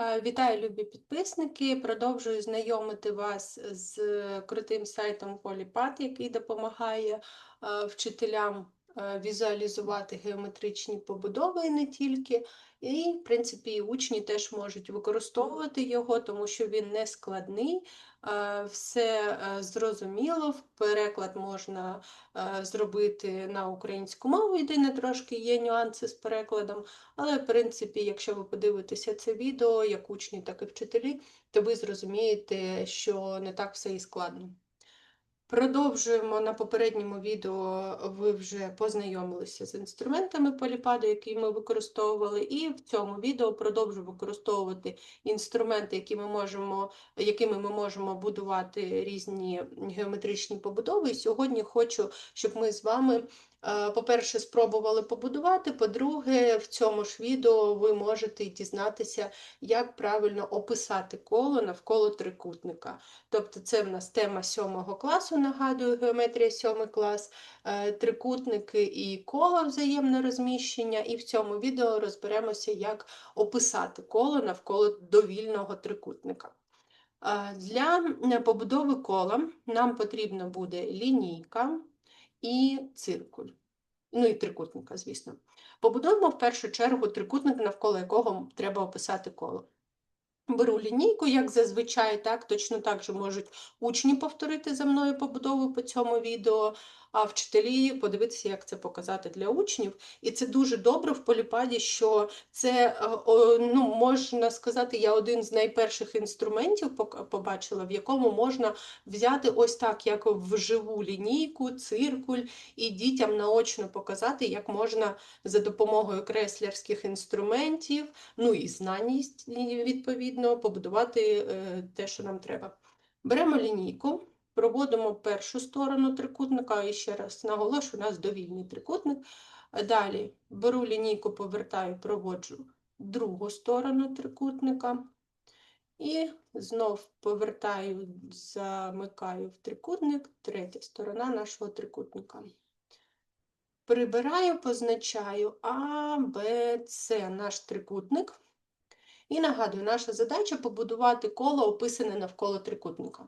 Е, Вітаю, любі підписники. Продовжую знайомити вас з крутим сайтом Polypad, який допомагає е, вчителям візуалізувати геометричні побудови і не тільки. І, в принципі, учні теж можуть використовувати його, тому що він не складний, е, все е, зрозуміло, переклад можна е, зробити на українську мову, єдине трошки є нюанси з перекладом. Але, в принципі, якщо ви подивитеся це відео, як учні, так і вчителі, то ви зрозумієте, що не так все і складно. Продовжуємо на попередньому відео. Ви вже познайомилися з інструментами поліпаду, які ми використовували, і в цьому відео продовжу використовувати інструменти, які ми можемо, якими ми можемо будувати різні геометричні побудови. І сьогодні хочу, щоб ми з вами По-перше, спробували побудувати. По-друге, в цьому ж відео ви можете дізнатися, як правильно описати коло навколо трикутника. Тобто, це в нас тема 7 класу, нагадую, геометрія 7 клас, е, трикутники і коло взаємне розміщення. І в цьому відео розберемося, як описати коло навколо довільного трикутника. Е, Для побудови кола нам потрібна буде лінійка і циркуль. Ну і трикутника, звісно. Побудуємо в першу чергу трикутник, навколо якого треба описати коло. Беру лінійку, як зазвичай, так, точно так же можуть учні повторити за мною побудову по цьому відео, а вчителі подивитися, як це показати для учнів. І це дуже добре в поліпаді, що це, е, ну, можна сказати, я один з найперших інструментів побачила, в якому можна взяти ось так, як вживу лінійку, циркуль, і дітям наочно показати, як можна за допомогою креслярських інструментів, ну і знань, відповідно, побудувати е, те, що нам треба. Беремо лінійку. Проводимо першу сторону трикутника, і ще раз наголошую, у нас довільний трикутник. Далі беру лінійку, повертаю, проводжу другу сторону трикутника. І знов повертаю, замикаю в трикутник, третя сторона нашого трикутника. Прибираю, позначаю А, Б, С наш трикутник. І нагадую, наша задача побудувати коло, описане навколо трикутника.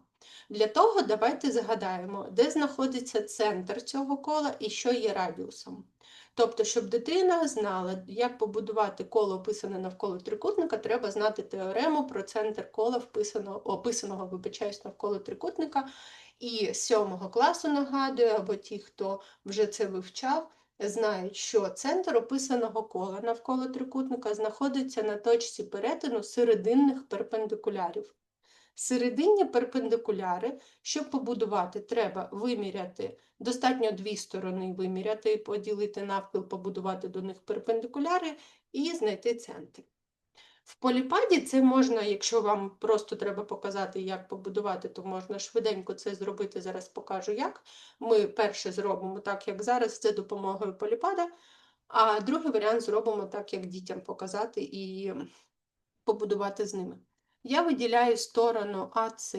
Для того давайте згадаємо, де знаходиться центр цього кола і що є радіусом. Тобто, щоб дитина знала, як побудувати коло, описане навколо трикутника, треба знати теорему про центр кола, вписаного, описаного, вибачаюсь, навколо трикутника. І з сьомого класу нагадую, або ті, хто вже це вивчав, знають, що центр описаного кола навколо трикутника знаходиться на точці перетину серединних перпендикулярів. Серединні перпендикуляри, щоб побудувати, треба виміряти, достатньо дві сторони виміряти, поділити навпіл, побудувати до них перпендикуляри і знайти центр. В поліпаді це можна, якщо вам просто треба показати, як побудувати, то можна швиденько це зробити. Зараз покажу як. Ми перше зробимо так, як зараз, це допомогою поліпада, а другий варіант зробимо так, як дітям показати і побудувати з ними. Я виділяю сторону АЦ.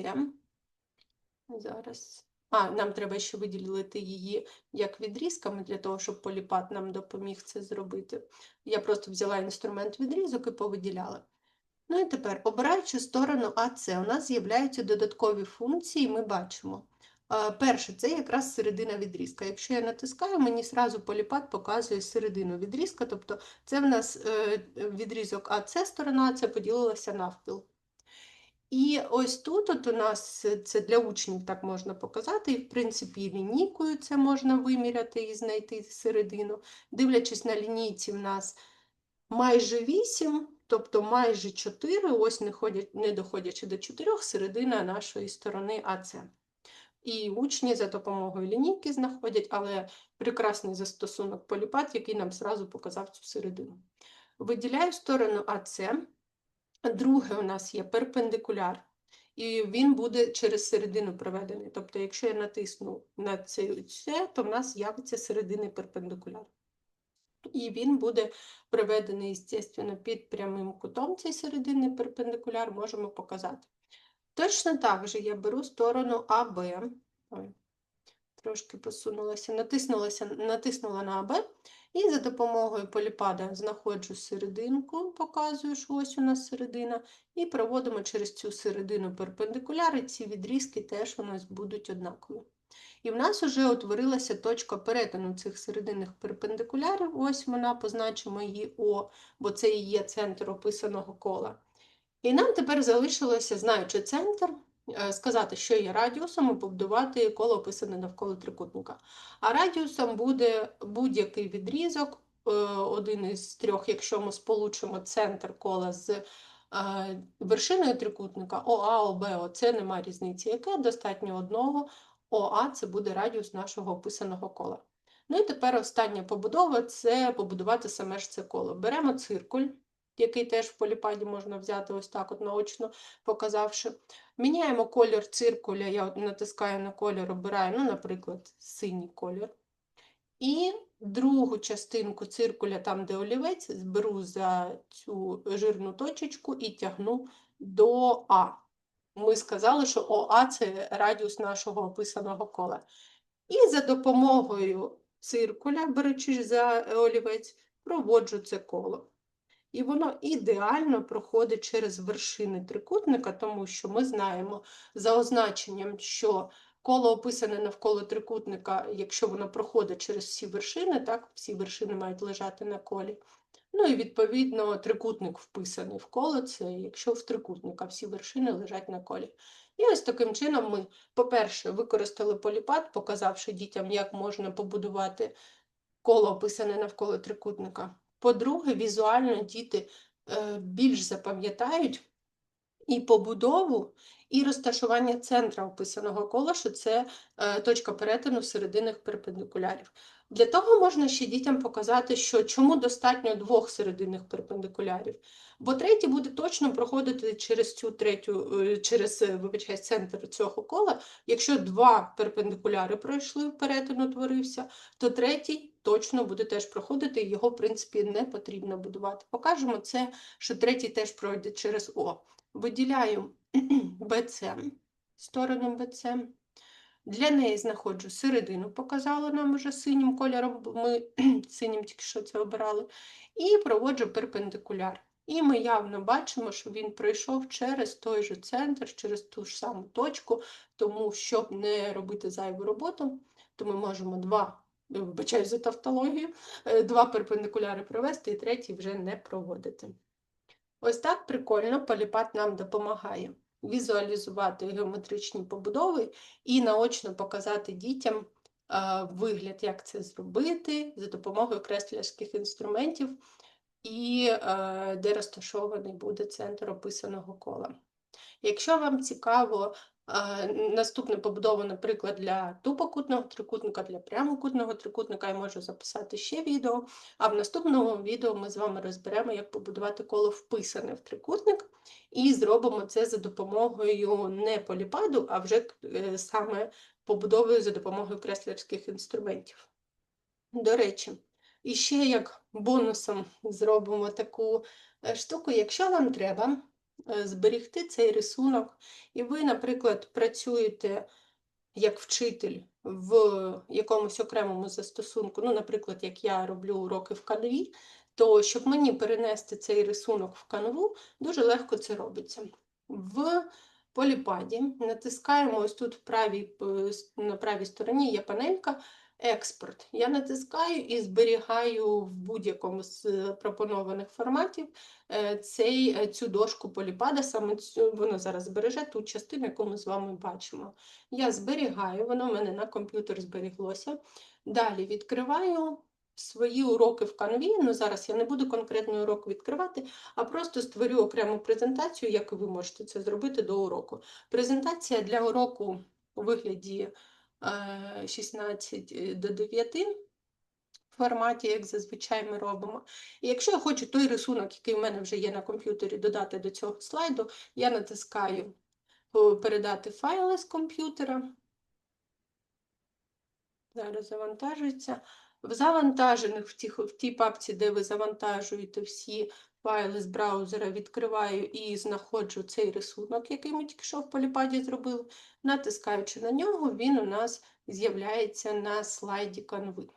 Зараз. А, нам треба ще виділити її як відрізками, для того, щоб поліпат нам допоміг це зробити. Я просто взяла інструмент відрізок і повиділяла. Ну і тепер, обираючи сторону АЦ, у нас з'являються додаткові функції, ми бачимо. Перше, це якраз середина відрізка. Якщо я натискаю, мені зразу поліпат показує середину відрізка, тобто це в нас е, відрізок АЦ сторона, це поділилася навпіл. І ось тут от у нас це для учнів так можна показати, і, в принципі, лінійкою це можна виміряти і знайти середину. Дивлячись на лінійці, в нас майже 8, тобто майже 4, ось не, ходять, не доходячи до 4, середина нашої сторони АЦ. І учні за допомогою лінійки знаходять, але прекрасний застосунок поліпат, який нам зразу показав цю середину. Виділяю сторону АЦ. Друге у нас є перпендикуляр, і він буде через середину проведений. Тобто, якщо я натисну на це, то в нас з'явиться середини перпендикуляр. І він буде приведений, звісно, під прямим кутом цей серединний перпендикуляр, можемо показати. Точно так же я беру сторону АБ. Ой, трошки посунулася, натиснулася, натиснула на АБ І за допомогою поліпада знаходжу серединку, показую, що ось у нас середина, і проводимо через цю середину перпендикуляри, ці відрізки теж у нас будуть однакові. І в нас вже утворилася точка перетину цих серединних перпендикулярів. Ось вона, позначимо її О, бо це і є центр описаного кола. І нам тепер залишилося, знаючи центр, сказати, що є радіусом, і побудувати коло описане навколо трикутника. А радіусом буде будь-який відрізок, е, один із трьох, якщо ми сполучимо центр кола з е, вершиною трикутника ОА, ОБ, це нема різниці, яке достатньо одного. ОА це буде радіус нашого описаного кола. Ну і тепер остання побудова це побудувати саме ж це коло. Беремо циркуль, який теж в поліпаді можна взяти ось так от наочно показавши. Міняємо колір циркуля, я натискаю на колір, обираю, ну, наприклад, синій колір. І другу частинку циркуля, там, де олівець, зберу за цю жирну точечку і тягну до А. Ми сказали, що ОА це радіус нашого описаного кола. І за допомогою циркуля, беручи за олівець, проводжу це коло. І воно ідеально проходить через вершини трикутника, тому що ми знаємо за означенням, що коло описане навколо трикутника, якщо воно проходить через всі вершини, так, всі вершини мають лежати на колі. Ну і відповідно трикутник вписаний в коло, це якщо в трикутника всі вершини лежать на колі. І ось таким чином ми, по-перше, використали поліпад, показавши дітям, як можна побудувати коло описане навколо трикутника. По-друге, візуально діти е, більш запам'ятають і побудову, і розташування центра описаного кола, що це е, точка перетину серединних перпендикулярів. Для того можна ще дітям показати, що чому достатньо двох серединних перпендикулярів. Бо третій буде точно проходити через цю третю, е, через вибачай, центр цього кола. Якщо два перпендикуляри пройшли, перетин утворився, то третій точно буде теж проходити, його, в принципі, не потрібно будувати. Покажемо це, що третій теж пройде через О. Виділяю BC, сторону BC. Для неї знаходжу середину, показала нам вже синім кольором, ми синім тільки що це обирали, і проводжу перпендикуляр. І ми явно бачимо, що він пройшов через той же центр, через ту ж саму точку, тому щоб не робити зайву роботу, то ми можемо два, вибачаю за тавтологію, е, два перпендикуляри провести і третій вже не проводити. Ось так прикольно поліпат нам допомагає візуалізувати геометричні побудови і наочно показати дітям вигляд, як це зробити за допомогою креслярських інструментів і де розташований буде центр описаного кола. Якщо вам цікаво Наступне побудова, наприклад, для тупокутного трикутника, для прямокутного трикутника я можу записати ще відео. А в наступному відео ми з вами розберемо, як побудувати коло вписане в трикутник, і зробимо це за допомогою не поліпаду, а вже е, саме побудовою за допомогою креслерських інструментів. До речі, і ще як бонусом зробимо таку е, штуку, якщо вам треба. Е, зберігти цей рисунок, і ви, наприклад, працюєте як вчитель в якомусь окремому застосунку, ну, наприклад, як я роблю уроки в канві, то щоб мені перенести цей рисунок в канву, дуже легко це робиться. В поліпаді натискаємо ось тут в правій, е, на правій стороні є панелька експорт. Я натискаю і зберігаю в будь-якому з пропонованих форматів е, цей, е, цю дошку поліпада, саме цю, воно зараз збереже ту частину, яку ми з вами бачимо. Я зберігаю, воно в мене на комп'ютер зберіглося. Далі відкриваю. Свої уроки в канві, ну зараз я не буду конкретний урок відкривати, а просто створю окрему презентацію, як ви можете це зробити до уроку. Презентація для уроку у вигляді 16 е, до 9 в форматі, як зазвичай ми робимо. І якщо я хочу той рисунок, який в мене вже є на комп'ютері, додати до цього слайду, я натискаю передати файли з комп'ютера. Зараз завантажується. В завантажених в тій, в тій папці, де ви завантажуєте всі файли з браузера, відкриваю і знаходжу цей рисунок, який ми тільки що в поліпаді зробили. Натискаючи на нього, він у нас з'являється на слайді канви.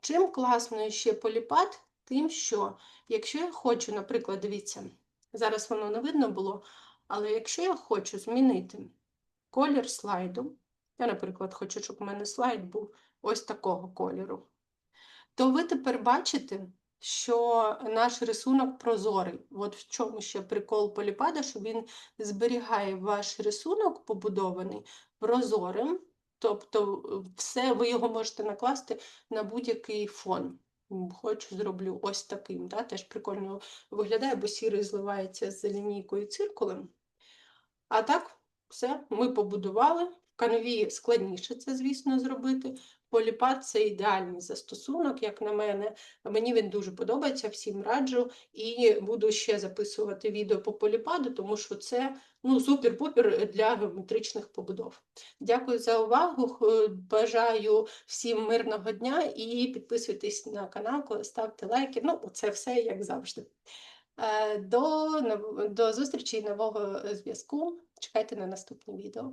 Чим класно ще поліпад? Тим, що якщо я хочу, наприклад, дивіться, зараз воно не видно було, але якщо я хочу змінити колір слайду, я, наприклад, хочу, щоб у мене слайд був ось такого кольору, то ви тепер бачите, що наш рисунок прозорий. От в чому ще прикол поліпада, що він зберігає ваш рисунок побудований прозорим, тобто е, все ви його можете накласти на будь-який фон. Хочу, зроблю ось таким. Да? Теж прикольно виглядає, бо сірий зливається з лінійкою циркулем. А так, все, ми побудували. В канві складніше це, звісно, зробити. Поліпад це ідеальний застосунок, як на мене. Мені він дуже подобається, всім раджу. І буду ще записувати відео по поліпаду, тому що це ну, супер-пупер для геометричних побудов. Дякую за увагу. Бажаю всім мирного дня і підписуйтесь на канал, ставте лайки. Ну, це все як завжди. Е, До, до зустрічі і нового зв'язку. Чекайте на наступне відео.